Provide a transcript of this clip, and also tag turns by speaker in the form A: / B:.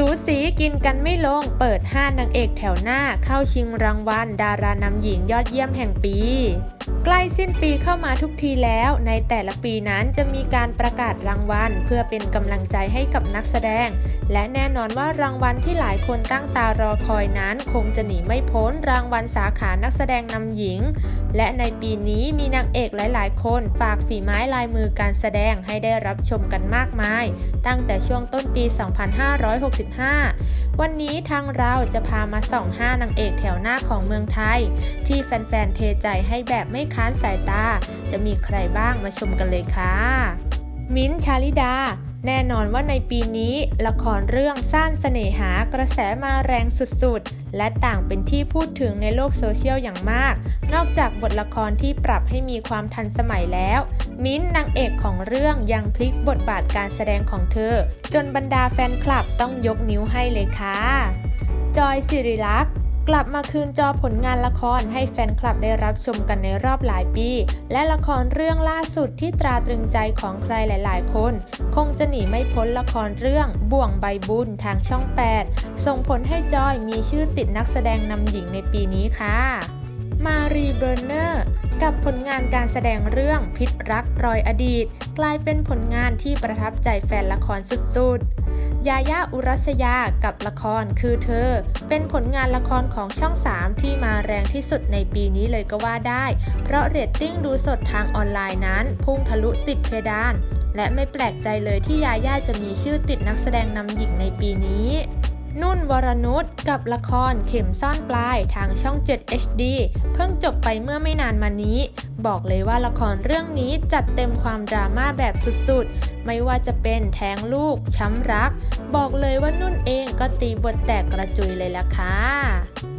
A: สูสีกินกันไม่ลง เปิด 5 นางเอกแถวหน้าเข้าชิงรางวัล ดารานำหญิงยอดเยี่ยมแห่งปี ใกล้สิ้นปีเข้ามาทุกทีแล้ว ในแต่ละปีนั้นจะมีการประกาศรางวัล เพื่อเป็นกำลังใจให้กับนักแสดง และแน่นอนว่ารางวัลที่หลายคนตั้งตารอคอยนั้น คงจะหนีไม่พ้นรางวัลสาขานักแสดงนำหญิง และในปีนี้มีนางเอกหลาย ๆ คนฝากฝีไม้ลายมือการแสดงให้ได้รับชมกันมากมาย ตั้งแต่ช่วงต้นปี 2565 วันนี้ทางเราจะพามาส่อง5นางเอกแถวหน้าของเมืองไทย ที่แฟน ๆ เทใจให้แบบไม่ค้านสายตา จะมีใครบ้างมาชมกันเลยค่ะ มิ้นชาลิดา แน่นอนว่าในปีนี้ ละครเรื่องซ่านเสน่หากระแสมาแรงสุดๆ และต่างเป็นที่พูดถึงในโลกโซเชียลอย่างมาก นอกจากบทละครที่ปรับให้มีความทันสมัยแล้ว มิ้นนางเอกของเรื่องยังพลิกบทบาทการแสดงของเธอ จนบรรดาแฟนคลับต้องยกนิ้วให้เลยค่ะ จอยสิริลักษณ์ กลับมาคืนจอผลงานละครให้แฟนคลับได้รับชมกันในรอบหลายปี และละครเรื่องล่าสุดที่ตราตรึงใจของใครหลาย ๆ คน คงจะหนีไม่พ้นละครเรื่องบ่วงใบบุญทางช่อง 8 ส่งผลให้จอยมีชื่อติดนักแสดงนำหญิงในปีนี้ค่ะ มารีเบอร์เนอร์กับผลงานการแสดงเรื่องพิษรักรอยอดีต กลายเป็นผลงานที่ประทับใจแฟนละครสุด ๆ ยาย่าอุรัสยากับละครคือเธอ เป็นผลงานละครของช่อง 3 ที่มาแรงที่สุดในปีนี้เลยก็ว่าได้ เพราะเรตติ้งดูสดทางออนไลน์นั้น พุ่งทะลุติดเพดาน และไม่แปลกใจเลยที่ยาย่าจะมีชื่อติดนักแสดงนำหญิงในปีนี้ นุ่นวรนุชกับละครเข็มซ่อนปลายทางช่อง 7 HD เพิ่งจบไปเมื่อไม่นานมานี้ บอกเลยว่าละครเรื่องนี้จัดเต็มความดราม่าแบบสุดๆ ไม่ว่าจะเป็นแท้งลูก ช้ำรัก บอกเลยว่านุ่นเองก็ตีบทแตกกระจุยเลยล่ะค่ะ